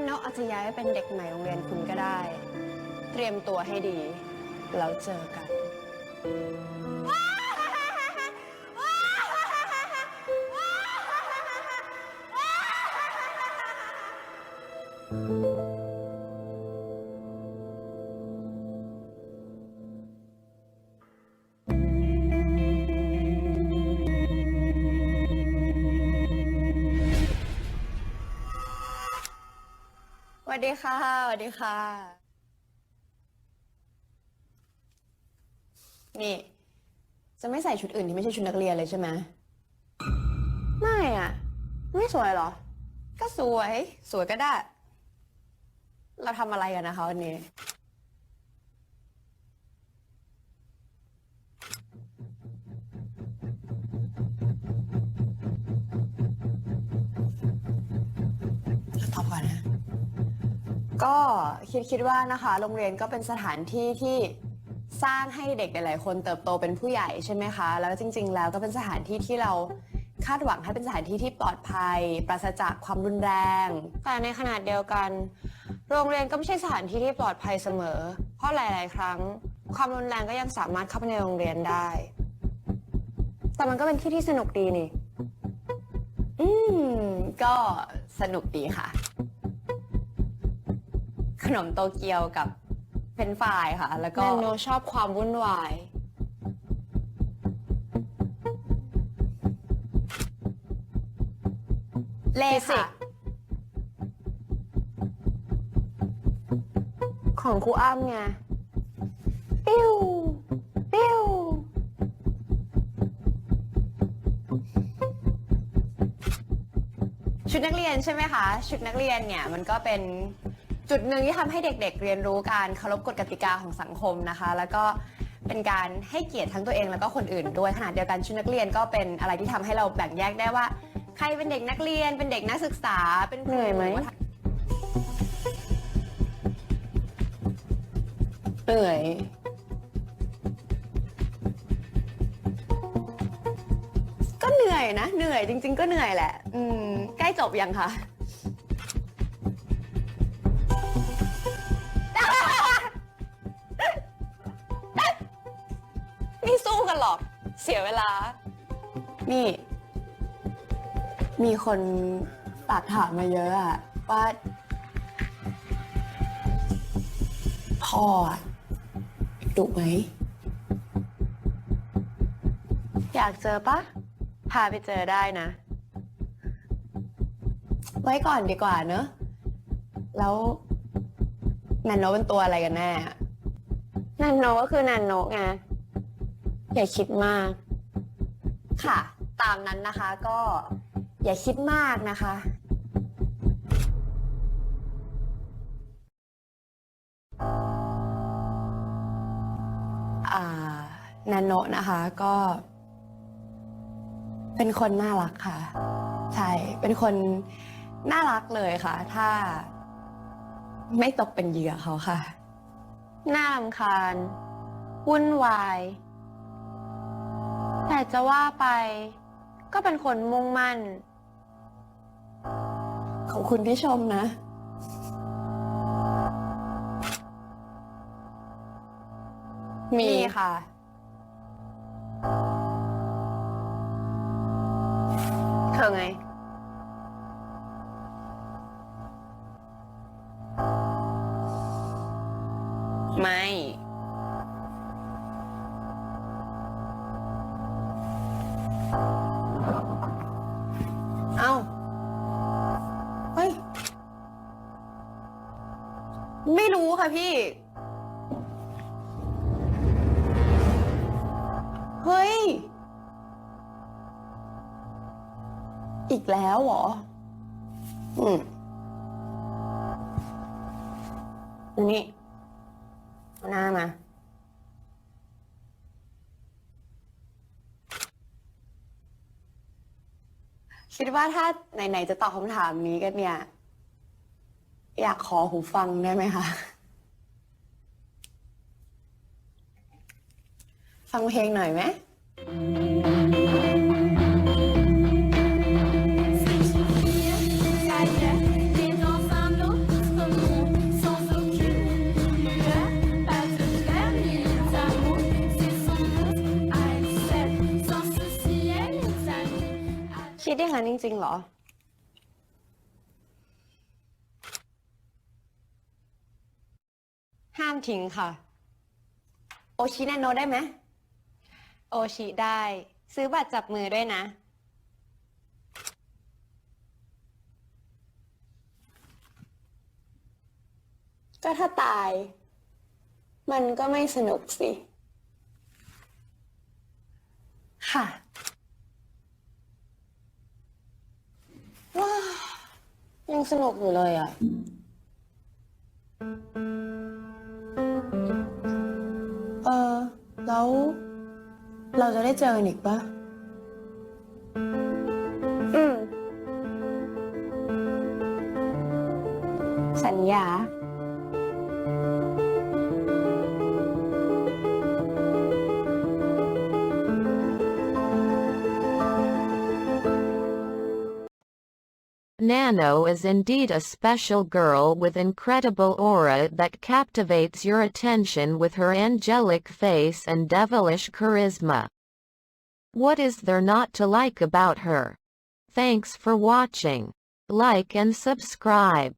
นนกอาจจะย้ายไปเป็นเด็กใหม่โรงเรียนคุณก็ได้ เตรียมตัวให้ดี แล้วเจอกันส วัสดีค่ะสวัสดีค่ะ นี่ จะไม่ใส่ชุดอื่นที่ไม่ใช่ชุดนักเรียนเลยใช่ไหมไม่อะ ไม่สวยเหรอ ก็สวย สวยก็ได้ เราทำอะไรกันนะคะวันนี้ ตอบก่อนนะ ก็คิดคิดว่านะคะ โรงเรียนก็เป็นสถานที่ที่สร้างให้เด็กหลาย ๆ คนเติบโตเป็นผู้ใหญ่ใช่ไหมคะ แล้วจริง ๆ แล้วก็เป็นสถานที่ที่เราคาดหวังให้เป็นสถานที่ที่ปลอดภัย ปราศจากความรุนแรง แต่ในขนาดเดียวกัน โรงเรียนก็ไม่ใช่สถานที่ที่ปลอดภัยเสมอ เพราะหลาย ๆ ครั้ง ความรุนแรงก็ยังสามารถเข้าไปในโรงเรียนได้ แต่มันก็เป็นที่ที่สนุกดีนี่ อืม ก็สนุกดีค่ะ นมโตเกียวกับเฟรนช์ฟรายค่ะ แล้วก็โนชอบความวุ่นวาย เลค่ะ ของครูอ้ำไง ปิ้ว ปิ้ว ชุดนักเรียนใช่ไหมคะ ชุดนักเรียนเนี่ยมันก็เป็น จุดหนึ่งที่ทำให้เด็กๆ เรียนรู้การเคารพกฎกติกาของสังคมนะคะ แล้วก็เป็นการให้เกียรติทั้งตัวเองแล้วก็คนอื่นด้วยขณะเดียวกันชุดนักเรียนก็เป็นอะไรที่ทำให้เราแบ่งแยกได้ว่า ใครเป็นเด็กนักเรียน เป็นเด็กนักศึกษาเป็นเหนื่อยไหม เหนื่อย ก็เหนื่อยนะ เหนื่อยจริง ๆ ก็เหนื่อยแหละ อืม ใกล้จบยังคะ กันหรอก เสียเวลา นี่ มีคนฝากถามมาเยอะอะว่าพ่ออะดุไหม อยากเจอปะ พาไปเจอได้นะ ไว้ก่อนดีกว่าเนอะ แล้วนันโนเป็นตัวอะไรกันแน่อะนันโนก็คือนันโนไง อย่าคิดมาก ค่ะ ตามนั้นนะคะก็อย่าคิดมากนะคะ อ่านาโนนะคะก็ เป็นคนน่ารักค่ะ ใช่ เป็นคนน่ารักเลยค่ะ ถ้าไม่ตกเป็นเหยื่อเขาค่ะ น่ารำคาญ วุ่นวาย แต่จะว่าไป ก็เป็นคนมุ่งมั่น ของคุณที่ชมนะ มีค่ะ เธอไง ไม่ ไม่รู้ค่ะพี่ เฮ้ย อีกแล้วเหรอ อืมอันนี่เอาหน้ามา คิดว่าถ้าไหน ๆ จะตอบคำถามนี้กันเนี่ย อยากขอหูฟังได้ไหมคะ ฟังเพลงหน่อยไหมคิดอย่างนั้นจริงๆเหรอ ห้ามทิ้งค่ะ โอชิแนโนได้ไหม โอชิได้ ซื้อบัตรจับมือด้วยนะ ก็ถ้าตาย มันก็ไม่สนุกสิ ค่ะ ว้ายังสนุกอยู่เลยอะ แล้วเราจะได้เจอกันอีกปะอืม สัญญา Nano is indeed a special girl with incredible aura that captivates your attention with her angelic face and devilish charisma. What is there not to like about her? Thanks for watching. Like and subscribe.